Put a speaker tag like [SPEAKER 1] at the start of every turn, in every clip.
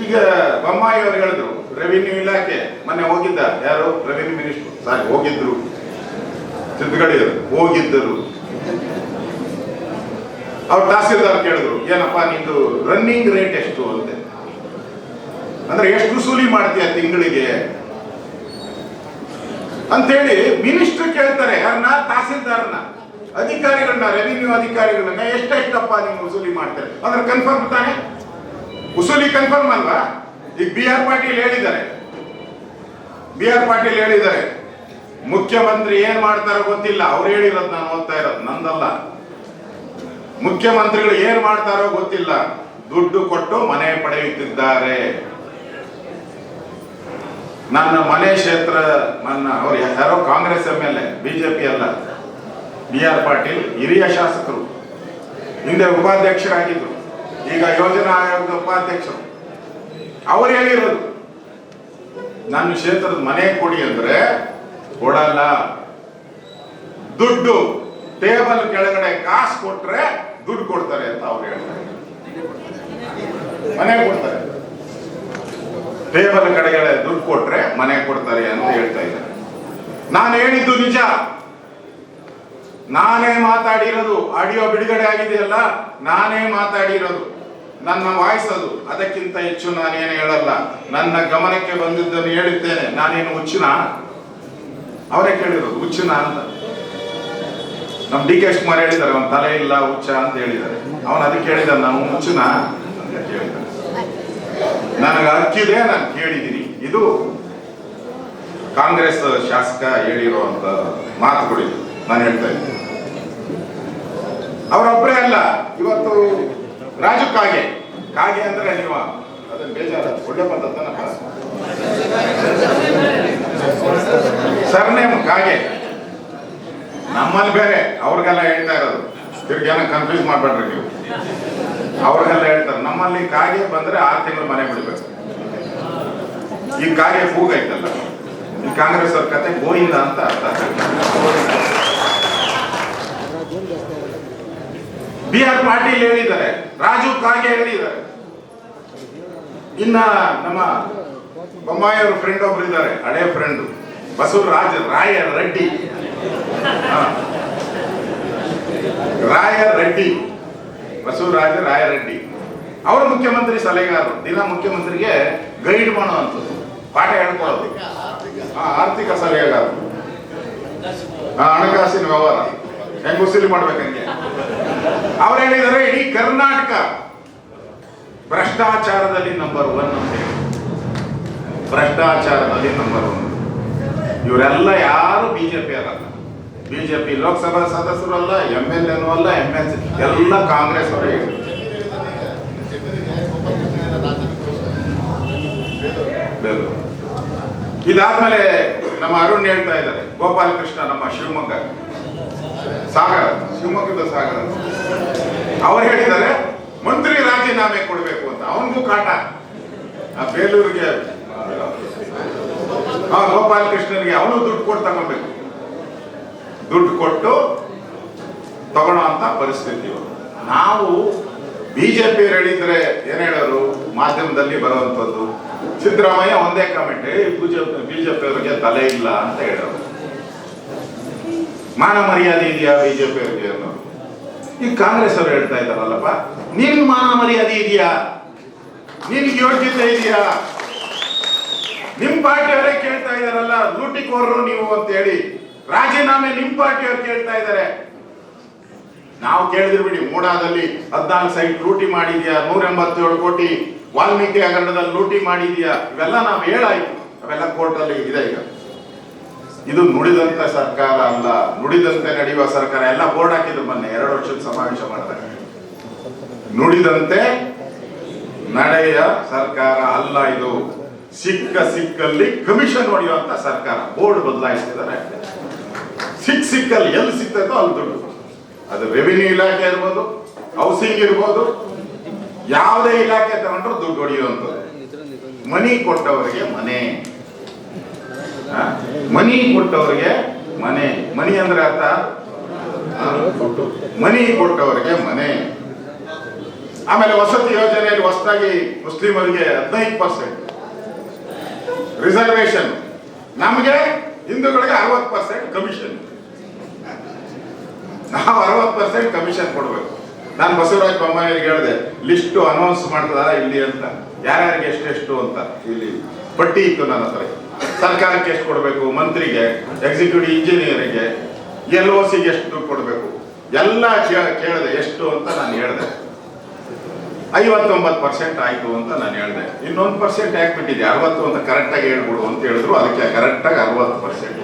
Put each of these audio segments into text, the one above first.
[SPEAKER 1] ಈಗ ಬೊಮ್ಮಾಯಿ ಅವರು ಹೇಳಿದ್ರು ರೆವಿನ್ಯೂ ಇಲಾಖೆ, ಮೊನ್ನೆ ಹೋಗಿದ್ದ ಯಾರು? ರೆವಿನ್ಯೂ ಮಿನಿಸ್ಟರ್ ಸಾರಿ, ಹೋಗಿದ್ರು. ಸಿದ್ಧಗಡಿಯವರು ಹೋಗಿದ್ದರು. ಅವ್ರು ತಹಸೀಲ್ದಾರ್ ಕೇಳಿದ್ರು, ಏನಪ್ಪ, ನಿಂದು ರನ್ನಿಂಗ್ ರೇಟ್ ಎಷ್ಟು? ಅಂತೆ. ಅಂದ್ರೆ, ಎಷ್ಟು ವಸೂಲಿ ಮಾಡ್ತೀಯ ತಿಂಗಳಿಗೆ? ಅಂತೇಳಿ ಮಿನಿಸ್ಟರ್ ಕೇಳ್ತಾರೆ, ಯಾರನ್ನ? ತಹಸೀಲ್ದಾರ್ನ. ಅಧಿಕಾರಿಗಳನ್ನ ರೆವಿನ್ಯೂ ಅಧಿಕಾರಿಗಳನ್ನ ಎಷ್ಟೆಷ್ಟಪ್ಪ ನೀವು ವಸೂಲಿ ಮಾಡ್ತಾರೆ? ಅಂದ್ರೆ ಕನ್ಫರ್ಮ್ ತಾನೆ? ವಸೂಲಿ ಕನ್ಫರ್ಮ್ ಅಲ್ವಾ? ಈಗ ಬಿ ಆರ್ ಪಾಟೀಲ್ ಹೇಳಿದ್ದಾರೆ. ಬಿ ಆರ್ ಪಾಟೀಲ್ ಹೇಳಿದ್ದಾರೆ. ಮುಖ್ಯಮಂತ್ರಿ ಏನ್ ಮಾಡ್ತಾರೋ ಗೊತ್ತಿಲ್ಲ. ಅವ್ರು ಹೇಳಿರೋದು ನಾನು ಓದ್ತಾ ಇರೋದು. ನಂದಲ್ಲ. ಮುಖ್ಯಮಂತ್ರಿಗಳು ಏನ್ ಮಾಡ್ತಾರೋ ಗೊತ್ತಿಲ್ಲ. ದುಡ್ಡು ಕೊಟ್ಟು ಮನೆ ಪಡೆಯುತ್ತಿದ್ದಾರೆ. ನನ್ನ ಮನೆ ಕ್ಷೇತ್ರ, ನನ್ನ, ಅವ್ರು ಯಾರೋ Congress M L A, BJP ಅಲ್ಲ. ಬಿ ಆರ್ ಪಾಟೀಲ್ ಹಿರಿಯ ಶಾಸಕರು. ಹಿಂದೆ ಉಪಾಧ್ಯಕ್ಷರಾಗಿದ್ರು. ಈಗ ಯೋಜನಾ ಆಯೋಗದ ಉಪಾಧ್ಯಕ್ಷರು ಅವ್ರು ಹೇಳಿರೋದು, ನನ್ನ ಕ್ಷೇತ್ರದ ಮನೆ ಕೊಡಿ ಅಂದ್ರೆ ಕೊಡಲ್ಲ. ದುಡ್ಡು ಟೇಬಲ್ ಕೆಳಗಡೆ ಕಾಸು ಕೊಟ್ರೆ ದುಡ್ಡು ಕೊಡ್ತಾರೆ ಅಂತ ಅವ್ರು ಹೇಳ್ತಾರೆ. ಮನೆ ಕೊಡ್ತಾರೆ. ಟೇಬಲ್ ಕಡೆಗಡೆ ದುಡ್ಡು ಕೊಟ್ರೆ ಮನೆ ಕೊಡ್ತಾರೆ ಅಂತ ಹೇಳ್ತಾ ಇದ್ದಾರೆ. ನಾನು ಹೇಳಿದ್ದು ನಿಜ. ನಾನೇ ಮಾತಾಡಿರೋದು. ಆಡಿಯೋ ಬಿಡುಗಡೆ ಆಗಿದೆಯಲ್ಲ ನಾನೇ ಮಾತಾಡಿರೋದು. ನನ್ನ ವಾಯ್ಸ್ ಅದು ಅದಕ್ಕಿಂತ ಹೆಚ್ಚು ನಾನೇನು ಹೇಳಲ್ಲ. ನನ್ನ ಗಮನಕ್ಕೆ ಬಂದಿದ್ದನ್ನು ಹೇಳಿದ್ದೇನೆ. ನಾನೇನು ಹುಚ್ಚಿನ? ಅವರೇ ಕೇಳಿರೋದು. ಹುಚ್ಚಿನ ಅಂತ. ನಮ್ ಡಿ ಕೆ ಶಿವಕುಮಾರ್ ಹೇಳಿದ್ದಾರೆ, ಅವನ ತಲೆ ಇಲ್ಲ, ಹುಚ್ಚ ಅಂತ ಹೇಳಿದ್ದಾರೆ. ಅವನು ಅದಕ್ಕೆ ಹೇಳಿದ ನಾನು ಹುಚ್ಚಿನ? ಅಂತ ಕೇಳಿದ್ದಾರೆ. ನನಗೆ ಹಕ್ಕಿದೆ, ನಾನು ಕೇಳಿದ್ದೀನಿ. ಇದು ಕಾಂಗ್ರೆಸ್ ಶಾಸಕ ಹೇಳಿರುವಂತ ಮಾತುಗಳಿದು ನಾನು ಹೇಳ್ತಾ ಇದ್ದೀನಿ. ಅವರೊಬ್ಬರೇ ಅಲ್ಲ. ಇವತ್ತು ರಾಜು ಕಾಗೆ. ಕಾಗೆ ಅಂದ್ರೆ ನೀವು ಅದನ್ನ ಬೇಜಾರ ಒಳ್ಳೆ ಸರ್ ಸರ್ನೇಮ್ ಕಾಗೆ. ನಮ್ಮಲ್ಲಿ ಬೇರೆ ಅವ್ರಿಗೆಲ್ಲ ಹೇಳ್ತಾ ಇರೋದು. ತಿರ್ಗೇನ ಕನ್ಫ್ಯೂಸ್ ಮಾಡ್ಬೇಡ್ರಿ ನೀವು. ಅವ್ರಿಗೆಲ್ಲ ಹೇಳ್ತಾರೆ ನಮ್ಮಲ್ಲಿ ಕಾಗೆ ಬಂದ್ರೆ ಆರು ತಿಂಗಳು ಮನೆ ಬಿಡ್ಬೇಕು. ಈ ಕಾಗೆ ಕೂಗೈತಲ್ಲ ಈ ಕಾಂಗ್ರೆಸ್ ಅವ್ರ ಕತೆ ಗೋಯಿಂದ ಅಂತ ಅರ್ಥ ಬಿ ಆರ್ ಪಾಟೀಲ್ ಹೇಳಿದ್ದಾರೆ, ರಾಜು ಕಾಗೆ ಹೇಳಿದ್ದಾರೆ. ಇನ್ನ ನಮ್ಮ ಬೊಮ್ಮಾಯಿ ಅವ್ರ ಫ್ರೆಂಡ್ ಒಬ್ರು ಇದ್ದಾರೆ, ಹಳೆ ಫ್ರೆಂಡ್ ಬಸವರಾಜ ರಾಯ ರೆಡ್ಡಿ. ರಾಯ ರೆಡ್ಡಿ, ಬಸವರಾಜ ರಾಯ ರೆಡ್ಡಿ. ಅವರು ಮುಖ್ಯಮಂತ್ರಿ ಸಲಹೆಗಾರರು, ದಿನ ಮುಖ್ಯಮಂತ್ರಿಗೆ ಗೈಡ್ ಮಾಡುವಂಥದ್ದು ಪಾಠ ಹೇಳ್ಕೊಳ್ಳೋದು. ಆರ್ಥಿಕ ಸಲಹೆಗಾರರು. ಹಣಕಾಸಿನ ವ್ಯವಹಾರ. ಹೆಂಗ್ ವಸೂಲಿ ಮಾಡ್ಬೇಕಂಗೆ? ಅವ್ರು ಹೇಳಿದ್ದಾರೆ ಇಡೀ ಕರ್ನಾಟಕ ಭ್ರಷ್ಟಾಚಾರದಲ್ಲಿ ನಂಬರ್ ಒನ್ ಅಂತ ಹೇಳಿ. ಭ್ರಷ್ಟಾಚಾರದಲ್ಲಿ ನಂಬರ್ ಒನ್ ಇವರೆಲ್ಲ ಯಾರು ಬಿಜೆಪಿ ಅಲ್ಲ ಬಿಜೆಪಿ ಲೋಕಸಭಾ ಸದಸ್ಯರು ಅಲ್ಲ ಎಂ ಎಲ್ ಎನು ಅಲ್ಲ ಎಂ ಎಲ್ ಸಿ ಎಲ್ಲ ಕಾಂಗ್ರೆಸ್ ಅವರೇ. ಇದಾದ್ಮೇಲೆ ನಮ್ಮ ಅರುಣ್ ಹೇಳ್ತಾ ಇದ್ದಾರೆ, ಗೋಪಾಲಕೃಷ್ಣ ನಮ್ಮ ಶಿವಮೊಗ್ಗ. ಸಾಗರ, ಶಿವಮೊಗ್ಗದ ಸಾಗರ. ಅವ್ರು ಹೇಳಿದ್ದಾರೆ, ಮಂತ್ರಿ ರಾಜೀನಾಮೆ ಕೊಡಬೇಕು ಅಂತ. ಅವನಿಗೂ ಕಾಟ. ಆ ಬೇಲೂರಿಗೆ, ಆ ಗೋಪಾಲಕೃಷ್ಣನಿಗೆ ಅವನು ದುಡ್ಡು ಕೊಟ್ಟು ತಗೋಬೇಕು ದುಡ್ಡು ಕೊಟ್ಟು ತಗೊಳ್ಳೋ ಅಂತ ಪರಿಸ್ಥಿತಿ. ನಾವು ಬಿಜೆಪಿ ಹೇಳಿದ್ರೆ ಏನ್ ಹೇಳೋರು? ಮಾಧ್ಯಮದಲ್ಲಿ ಬರುವಂತದ್ದು ಸಿದ್ದರಾಮಯ್ಯ ಒಂದೇ ಕಮೆಂಟ್ ಬಿಜೆಪಿ ಅವರಿಗೆ ತಲೆ ಇಲ್ಲ ಅಂತ ಹೇಳೋರು. ಮಾನ ಮರ್ಯಾದೆ ಇದೆಯಾ ಬಿಜೆಪಿ ಅವರಿಗೆ ಅನ್ನೋರು ಈಗ ಕಾಂಗ್ರೆಸ್ ಅವರು ಹೇಳ್ತಾ ಇದ್ದಾರಲ್ಲಪ್ಪ, ನಿನ್ ಮಾನ ಮರ್ಯಾದೆ ಇದೆಯಾ? ನಿನ್ ಯೋಗ್ಯತೆ ಇದೆಯಾ? ನಿಮ್ ಪಾರ್ಟಿಯವರೇ ಕೇಳ್ತಾ ಇದಾರಲ್ಲ ಲೂಟಿಕೋರರು ನೀವು ಅಂತ ಹೇಳಿ. ರಾಜೀನಾಮೆ ನಿಮ್ ಪಾರ್ಟಿಯವ್ರು ಕೇಳ್ತಾ ಇದ್ದಾರೆ. ನಾವು ಕೇಳಿದ್ರು ಬಿಡಿ, ಮೂಡಾದಲ್ಲಿ ಹದಿನಾಲ್ಕು ಸೈಟ್ ಲೂಟಿ ಮಾಡಿದ್ಯಾ ನೂರ ಎಂಬತ್ತೇಳು ಕೋಟಿ ವಾಲ್ಮೀಕಿ ಹಗರಣದಲ್ಲಿ ಲೂಟಿ ಮಾಡಿದ್ಯಾ? ಇವೆಲ್ಲ ನಾವು ಹೇಳಾಯ್ತು. ಅವೆಲ್ಲ ಕೋರ್ಟಲ್ಲಿ ಇದೆ ಈಗ. ಇದು ನುಡಿದಂತ ಸರ್ಕಾರ ಅಲ್ಲ, ನುಡಿದಂತೆ ನಡೆಯುವ ಸರ್ಕಾರ, ಎಲ್ಲ ಬೋರ್ಡ್ ಹಾಕಿದ್ರು ಮೊನ್ನೆ, ಎರಡು ವರ್ಷದ ಸಮಾವೇಶ ಮಾಡ್ತಾರೆ ನುಡಿದಂತೆ ನಡೆಯ ಸರ್ಕಾರ ಅಲ್ಲ ಇದು. ಸಿಕ್ಕ ಸಿಕ್ಕಲ್ಲಿ ಕಮಿಷನ್ ಹೊಡೆಯುವಂತ ಸರ್ಕಾರ, ಬೋರ್ಡ್ ಬದಲಾಯಿಸಿದ್ದಾರೆ ಸಿಕ್ ಸಿಕ್ಕಲ್ಲಿ ಎಲ್ಲಿ ಸಿಕ್ತದೋ ಅಲ್ಲಿ ದುಡ್ಡು. ಅದು ರೆವಿನ್ಯೂ ಇಲಾಖೆ ಇರ್ಬೋದು, ಹೌಸಿಂಗ್ ಇರ್ಬೋದು, ಯಾವುದೇ ಇಲಾಖೆ ತಗೊಂಡ್ರು ದುಡ್ಡು ಹೊಡೆಯುವಂಥದ್ದು. ಮನಿ ಕೊಟ್ಟವರಿಗೆ ಮನೆ? ಮನಿ ಕೊಟ್ಟವರಿಗೆ ಮನೆ. ಮನಿ ಅಂದ್ರೆ ಅರ್ಥ. ಮನಿ ಕೊಟ್ಟವರಿಗೆ ಮನೆ. ಆಮೇಲೆ ವಸತಿ ಯೋಜನೆಯಲ್ಲಿ ಹೊಸದಾಗಿ ಮುಸ್ಲಿಮರಿಗೆ ಹದಿನೈದು ಪರ್ಸೆಂಟ್ ರಿಸರ್ವೇಶನ್ ನಮಗೆ ಹಿಂದೂಗಳಿಗೆ ಅರವತ್ತು ಪರ್ಸೆಂಟ್ ಕಮಿಷನ್ ನಾವು ಅರವತ್ತು ಪರ್ಸೆಂಟ್ ಕಮಿಷನ್ ಕೊಡಬೇಕು. ನಾನು ಬಸವರಾಜ ಬೊಮ್ಮಾಯಿಗೆ ಹೇಳಿದೆ, ಲಿಸ್ಟ್ ಅನೌನ್ಸ್ ಮಾಡ್ತದ ಇಲ್ಲಿ ಅಂತ. ಯಾರ್ಯಾರಿಗೆ ಎಷ್ಟೆಷ್ಟು ಅಂತ ಇಲ್ಲಿ. ಪಟ್ಟಿ ಇತ್ತು ನನ್ನ ಹತ್ರ. ಸರ್ಕಾರಕ್ಕೆ ಎಷ್ಟು ಕೊಡಬೇಕು? ಮಂತ್ರಿಗೆ ಎಕ್ಸಿಕ್ಯೂಟಿವ್ ಇಂಜಿನಿಯರಿಗೆ ಎಲ್ ಓ ಸಿಗೆ ಎಷ್ಟು ಕೊಡಬೇಕು? ಎಲ್ಲ ಕೇಳಿದೆ ಎಷ್ಟು ಅಂತ ನಾನು ಹೇಳಿದೆ. ಐವತ್ತೊಂಬತ್ತು ಪರ್ಸೆಂಟ್ ಆಯಿತು ಅಂತ ನಾನು ಹೇಳಿದೆ. ಇನ್ನೊಂದು ಪರ್ಸೆಂಟ್ ಯಾಕೆ ಬಿಟ್ಟಿದೆ ಅರವತ್ತು ಅಂತ ಕರೆಕ್ಟಾಗಿ ಹೇಳ್ಬಿಡು ಅಂತ ಹೇಳಿದ್ರು. ಅದಕ್ಕೆ ಕರೆಕ್ಟಾಗಿ ಅರವತ್ತು ಪರ್ಸೆಂಟ್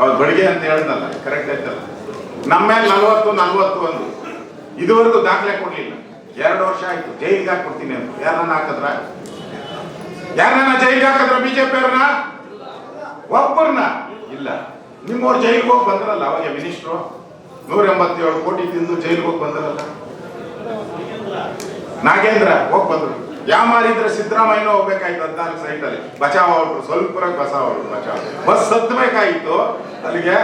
[SPEAKER 1] ಅವ್ರು ಬಡಿಗೆ ಅಂತ ಹೇಳ್ದಲ್ಲ ಕರೆಕ್ಟ್ ಆಯ್ತಲ್ಲ? ನಮ್ಮ ಮೇಲೆ ನಲ್ವತ್ತು ನಲ್ವತ್ತು ಒಂದು. ಇದುವರೆಗೂ ದಾಖಲೆ ಕೊಡಲಿಲ್ಲ. ಎರಡು ವರ್ಷ ಆಯಿತು. ಜೈಲಿಗೆ ಕೊಡ್ತೀನಿ ಅಂತ. ಯಾರನ್ನ ಹಾಕಿದ್ರ? ಯಾರನ್ನ ಜೈಲಿಗೆ ಹಾಕಿದ್ರ ಬಿಜೆಪಿ ಅವ್ರನ್ನ? ಒಬ್ಬರನ್ನ? ಇಲ್ಲ. ನಿಮ್ಮವ್ರು ಜೈಲಿಗೆ ಹೋಗಿ ಬಂದ್ರಲ್ಲ, ಅವಾಗ ಮಿನಿಸ್ಟ್ರು? ನೂರ ಎಂಬತ್ತೇಳು ಕೋಟಿ ತಿಂದು ಜೈಲಿಗೆ ಹೋಗಿ ಬಂದ್ರಲ್ಲ. ನಾಗೇಂದ್ರ, ಹೋಗಿ ಬಂದ್ರು. ಯಾವ ಮಾರಿದ್ರೆ ಸಿದ್ದರಾಮಯ್ಯ ಹೋಗ್ಬೇಕಾಯ್ತು ಹದಿನಾಲ್ಕು ಸೈಟಲ್ಲಿ ಬಚಾವ್ ಅವ್ರು, ಸ್ವಲ್ಪ ಬಸಾವ್ ಅವ್ರು, ಬಚಾವ್ ಬಸ್ ಹತ್ಬೇಕಾಗಿತ್ತು ಅಲ್ಲಿಗೆ.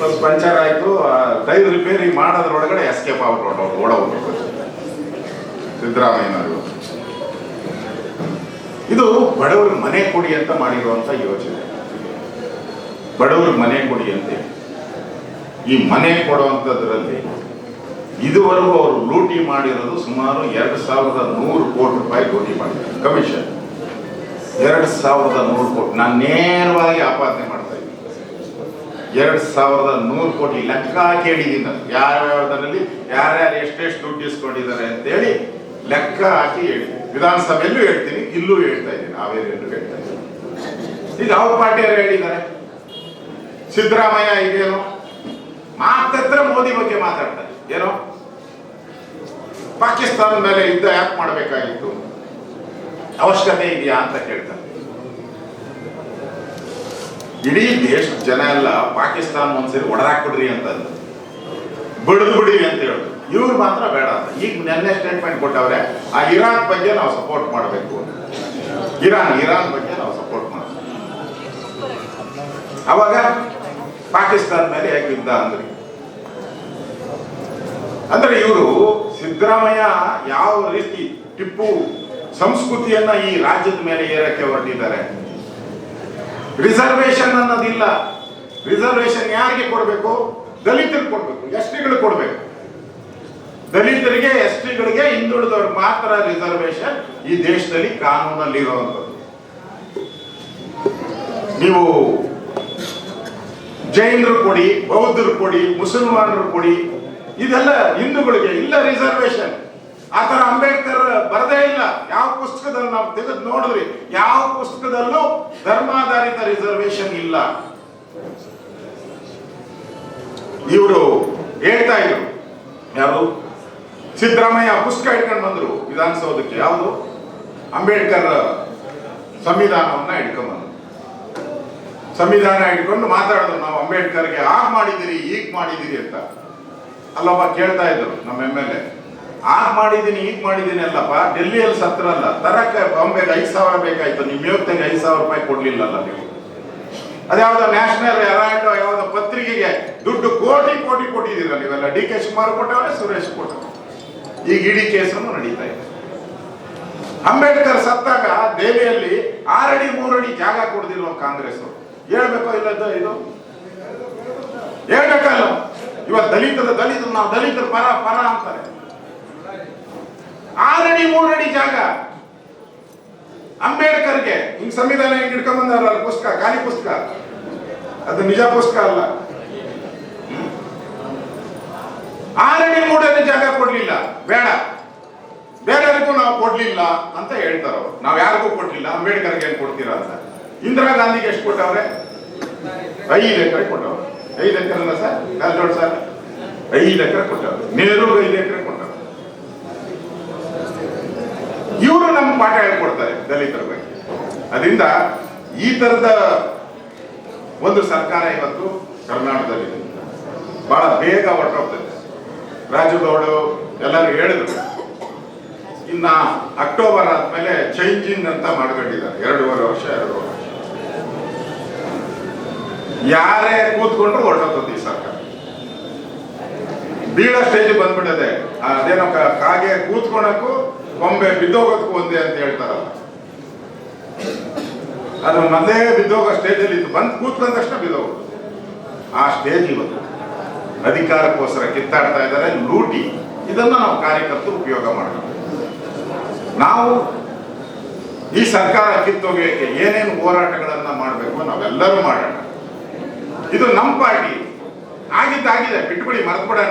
[SPEAKER 1] ಬಸ್ ಪಂಚರ್ ಆಯ್ತು ಟೈರ್ ರಿಪೇರಿ ಮಾಡೋದ್ರೊಳಗಡೆ ಎಸ್ಕೇಪ್ ಆಗ್ಬಿಟ್ಟು ಓಡೋಗ್ಬಿಟ್ಟು ಸಿದ್ದರಾಮಯ್ಯನವರು. ಇದು ಬಡವರು ಮನೆ ಕೊಡಿ ಅಂತ ಮಾಡಿರುವಂತ ಯೋಜನೆ ಬಡವರು ಮನೆ ಕೊಡಿ ಅಂತ. ಈ ಮನೆ ಕೊಡುವಂಥದ್ರಲ್ಲಿ ಇದುವರೆಗೂ ಅವರು ಲೂಟಿ ಮಾಡಿರೋದು ಸುಮಾರು ಎರಡು ಸಾವಿರದ ನೂರು ಕೋಟಿ ರೂಪಾಯಿ ಲೂಟಿ ಮಾಡಿದ್ದಾರೆ. ಕಮಿಷನ್. ಎರಡು ಸಾವಿರದ ನೂರು ಕೋಟಿ. ನಾನು ನೇರವಾಗಿ ಆಪಾದನೆ ಮಾಡ್ತಾ ಇದ್ದೀನಿ. ಎರಡು ಸಾವಿರದ ನೂರು ಕೋಟಿ ಲೆಕ್ಕ ಕೇಳಿದ್ದೀನಿ ನಾನು. ಯಾರು ಯಾರ್ಯಾರು ಎಷ್ಟೆಷ್ಟು ದುಡ್ಡು ಇಸ್ಕೊಂಡಿದ್ದಾರೆ ಅಂತೇಳಿ ಲೆಕ್ಕ ಹಾಕಿ ವಿಧಾನಸಭೆಯಲ್ಲೂ ಹೇಳ್ತೀನಿ, ಇಲ್ಲೂ ಹೇಳ್ತಾ ಇದ್ದೀನಿ. ಹಾವೇರಿಯಲ್ಲೂ ಹೇಳ್ತಾ ಇದ್ದೀನಿ. ಈಗ ಯಾವ ಪಾರ್ಟಿಯವರು ಹೇಳಿದ್ದಾರೆ? ಸಿದ್ದರಾಮಯ್ಯ ಇದೇನು ಮಾತತ್ರ ಮೋದಿ ಬಗ್ಗೆ ಮಾತಾಡ್ತಾರೆ. ಏನೋ? ಪಾಕಿಸ್ತಾನದ ಮೇಲೆ ಯುದ್ಧ ಯಾಕೆ ಮಾಡಬೇಕಾಗಿತ್ತು? ಅವಶ್ಯಕತೆ ಇದೆಯಾ ಅಂತ ಕೇಳ್ತಾರೆ. ಇಡೀ ದೇಶದ ಜನ ಎಲ್ಲ ಪಾಕಿಸ್ತಾನ ಒಂದ್ಸರಿ ಹೊಡೆದಾಕ್ಬಿಡ್ರಿ ಅಂತ ಅಂದ್ರು. ಬಿಡದು ಬಿಡಿ ಅಂತ ಹೇಳಿದ್ರು ಇವ್ರು ಮಾತ್ರ ಬೇಡ ಅಂತ. ಈಗ ನೆನ್ನೆ ಸ್ಟೇಟ್ಮೆಂಟ್ ಕೊಟ್ಟವ್ರೆ, ಆ ಇರಾನ್ ಬಗ್ಗೆ ನಾವು ಸಪೋರ್ಟ್ ಮಾಡಬೇಕು ಇರಾನ್ ಇರಾನ್ ಬಗ್ಗೆ ನಾವು ಸಪೋರ್ಟ್ ಮಾಡ್ತೀವಿ ಅವಾಗ ಪಾಕಿಸ್ತಾನ ಮೇಲೆ ಯಾಕೆ ಯುದ್ಧ ಅಂದ್ರಿ? ಅಂದ್ರೆ ಇವರು ಸಿದ್ದರಾಮಯ್ಯ ಯಾವ ರೀತಿ ಟಿಪ್ಪು ಸಂಸ್ಕೃತಿಯನ್ನ ಈ ರಾಜ್ಯದ ಮೇಲೆ ಏರಕ್ಕೆ ಹೊರಟಿದ್ದಾರೆ? ರಿಸರ್ವೇಶನ್ ಅನ್ನೋದಿಲ್ಲ. ರಿಸರ್ವೇಶನ್ ಯಾರಿಗೆ ಕೊಡಬೇಕು? ದಲಿತರಿಗೆ ಕೊಡ್ಬೇಕು, ಎಸ್ ಕೊಡಬೇಕು. ದಲಿತರಿಗೆ, ಎಸ್ ಟಿಗಳಿಗೆ ಹಿಂದುಳಿದವ್ರಿಗೆ ಮಾತ್ರ ರಿಸರ್ವೇಶನ್ ಈ ದೇಶದಲ್ಲಿ ಕಾನೂನಲ್ಲಿ ಇರುವಂತದ್ದು ನೀವು ಜೈನರು ಕೊಡಿ, ಬೌದ್ಧರು ಕೊಡಿ, ಮುಸಲ್ಮಾನರು ಕೊಡಿ, ಇದೆಲ್ಲ ಹಿಂದೂಗಳಿಗೆ ಇಲ್ಲ ರಿಸರ್ವೇಶನ್ ಆ ಥರ ಅಂಬೇಡ್ಕರ್ ಬರದೇ ಇಲ್ಲ. ಯಾವ ಪುಸ್ತಕದಲ್ಲಿ ನಾವು ತೆಗೆದು ನೋಡಿದ್ರಿ, ಯಾವ ಪುಸ್ತಕದಲ್ಲೂ ಧರ್ಮಾಧಾರಿತ ರಿಸರ್ವೇಶನ್ ಇಲ್ಲ. ಇವರು ಹೇಳ್ತಾ ಇದ್ರು. ಯಾರು? ಸಿದ್ದರಾಮಯ್ಯ ಪುಸ್ತಕ ಇಟ್ಕೊಂಡು ಬಂದ್ರು ವಿಧಾನಸೌಧಕ್ಕೆ. ಯಾವುದು? ಅಂಬೇಡ್ಕರ್ ಸಂವಿಧಾನವನ್ನ ಇಟ್ಕೊಂಡ್ ಬಂದ್ರು. ಸಂವಿಧಾನ ಇಟ್ಕೊಂಡು ಮಾತಾಡಿದ್ರು, ನಾವು ಅಂಬೇಡ್ಕರ್ಗೆ ಆಗ್ ಮಾಡಿದಿರಿ ಈಗ ಮಾಡಿದಿರಿ ಅಂತ. ಅಲ್ಲೊಬ್ಬ ಕೇಳ್ತಾ ಇದ್ರು ನಮ್ಮ ಎಂ ಎಲ್ ಎ. ಆಗ್ ಮಾಡಿದ್ದೀನಿ ಈಗ ಮಾಡಿದ್ದೀನಿ ಅಲ್ಲಪ್ಪ, ಡೆಲ್ಲಿಯಲ್ಲಿ ಸತ್ರ ಅಲ್ಲ. ತರಕ ಬಾಂಬೆಗೆ ಐದು ಸಾವಿರ ಬೇಕಾಯ್ತು. ನಿಮ್ಮ ಯೋಗ್ಯತೆಗೆ ಐದು ಸಾವಿರ ರೂಪಾಯಿ ಕೊಡ್ಲಿಲ್ಲಲ್ಲ ನೀವು. ಅದ್ಯಾವುದೋ ನ್ಯಾಷನಲ್ ಹೆರಾಲ್ಡ್ ಯಾವುದೋ ಪತ್ರಿಕೆಗೆ ದುಡ್ಡು ಕೋಟಿ ಕೋಟಿ ಕೊಟ್ಟಿದ್ದೀರಲ್ಲ ನೀವೆಲ್ಲ ಡಿ ಕೆ ಶಿವಕುಮಾರ್ ಕೊಟ್ಟವರೇ, ಸುರೇಶ್ ಕೊಟ್ಟವ್ರೆ. ಈಗ ಇಡೀ ಕೇಸನ್ನು ನಡೀತಾ ಇದೆ. ಅಂಬೇಡ್ಕರ್ ಸತ್ತಾಗ ದೆಹಲಿಯಲ್ಲಿ ಆರಡಿ, ಮೂರಡಿ ಜಾಗ ಕೊಡ್ದಿಲ್ವ ಕಾಂಗ್ರೆಸ್ ಹೇಳ್ಬೇಕೋ ಇಲ್ಲದ ಇದು? ಹೇಳ್ಬೇಕಲ್ಲ? ಇವತ್ತು ದಲಿತರ ದಲಿತ ನಾವು ದಲಿತರ ಪರ ಪರ ಅಂತಾರೆ. ಆರಡಿ, ಮೂರಡಿ ಜಾಗ. ಅಂಬೇಡ್ಕರ್ಗೆ ಹಿಂಗ್ ಸಂವಿಧಾನ ಹಿಂಗ್ ಹಿಡ್ಕೊಂಡ್ ಬಂದಾರಲ್ಲ ಪುಸ್ತಕ, ಖಾಲಿ ಪುಸ್ತಕ? ಅದು ನಿಜ ಪುಸ್ತಕ ಅಲ್ಲ. ಆರಡಿ ಮೂಡಲ್ಲಿ ಜಾಗ ಕೊಡ್ಲಿಲ್ಲ. ಬೇಡ. ಬೇರೆಯವರಿಗೂ ನಾವು ಕೊಡ್ಲಿಲ್ಲ ಅಂತ ಹೇಳ್ತಾರ ಅವ್ರು. ನಾವು ಯಾರಿಗೂ ಕೊಡ್ಲಿಲ್ಲ. ಅಂಬೇಡ್ಕರ್ಗೆ ಏನ್ ಕೊಡ್ತೀರಾ ಅಂತ. ಇಂದಿರಾ ಗಾಂಧಿಗೆ ಎಷ್ಟು ಕೊಟ್ಟವ್ರೆ? ಐದು ಎಕರೆ ಕೊಟ್ಟವ್ರೆ. ಐದು ಎಕರೆ ಸರ್? ಕಾಲ್ಜೋಡ್ ಸರ್? ಐದು ಎಕರೆ ಕೊಟ್ಟವ್ರೆ. ನೇರು ಐದು ಎಕರೆ ಕೊಟ್ಟವ್ರೆ. ಇವರು ನಮ್ಗೆ ಪಾಠ ಹೇಳ್ಕೊಡ್ತಾರೆ ದಲಿತರ ಬಗ್ಗೆ. ಅದರಿಂದ ಈ ತರದ ಒಂದು ಸರ್ಕಾರ ಇವತ್ತು ಕರ್ನಾಟಕದಲ್ಲಿ ಬಹಳ ಬೇಗ ಹೊರಟೋಗ್ತದೆ. ರಾಜುಗೌಡು ಎಲ್ಲರೂ ಹೇಳಿದ್ರು. ಇನ್ನ ಅಕ್ಟೋಬರ್ ಆದ್ಮೇಲೆ ಚೇಂಜಿಂಗ್ ಅಂತ ಮಾಡ್ಕೊಂಡಿದ್ದಾರೆ. ಎರಡೂವರೆ ವರ್ಷ ಎರಡು ವರ್ಷ. ಯಾರೇ ಕೂತ್ಕೊಂಡ್ರು ಹೊರಟೋಗ್ತದೆ ಈ ಸರ್ಕಾರ. ಬೀಳೋ ಸ್ಟೇಜ್ ಬಂದ್ಬಿಟ್ಟದೆ. ಅದೇನೋ ಕಾಗೆ ಕೂತ್ಕೊಳಕ್ಕೂ ಕೊಂಬೆ ಬಿದ್ದೋಗೋದಕ್ಕೂ ಒಂದೇ ಅಂತ ಹೇಳ್ತಾರಲ್ಲ. ಅದು ಮೊದಲೇ ಬಿದ್ದೋಗೋ ಸ್ಟೇಜಲ್ಲಿ ಇದು ಬಂದು ಕೂತ್ಕೊಂಡ ತಕ್ಷಣ ಬಿದ್ದೋಗೋದು. ಆ ಸ್ಟೇಜ್ ಇವತ್ತು. ಅಧಿಕಾರಕ್ಕೋಸ್ಕರ ಕಿತ್ತಾಡ್ತಾ ಇದ್ದಾರೆ, ಲೂಟಿ. ಇದನ್ನ ನಾವು ಕಾರ್ಯಕರ್ತರು ಉಪಯೋಗ ಮಾಡಬೇಕು. ನಾವು ಈ ಸರ್ಕಾರ ಕಿತ್ತೋಗಕ್ಕೆ ಏನೇನು ಹೋರಾಟಗಳನ್ನ ಮಾಡಬೇಕು ನಾವೆಲ್ಲರೂ ಮಾಡೋಣ. ಇದು ನಮ್ಮ ಪಾರ್ಟಿ. ಆಗಿದ್ದಾಗಿದೆ, ಬಿಟ್ಬಿಡಿ, ಮರ್ತ್ಬಿಡೋಣ.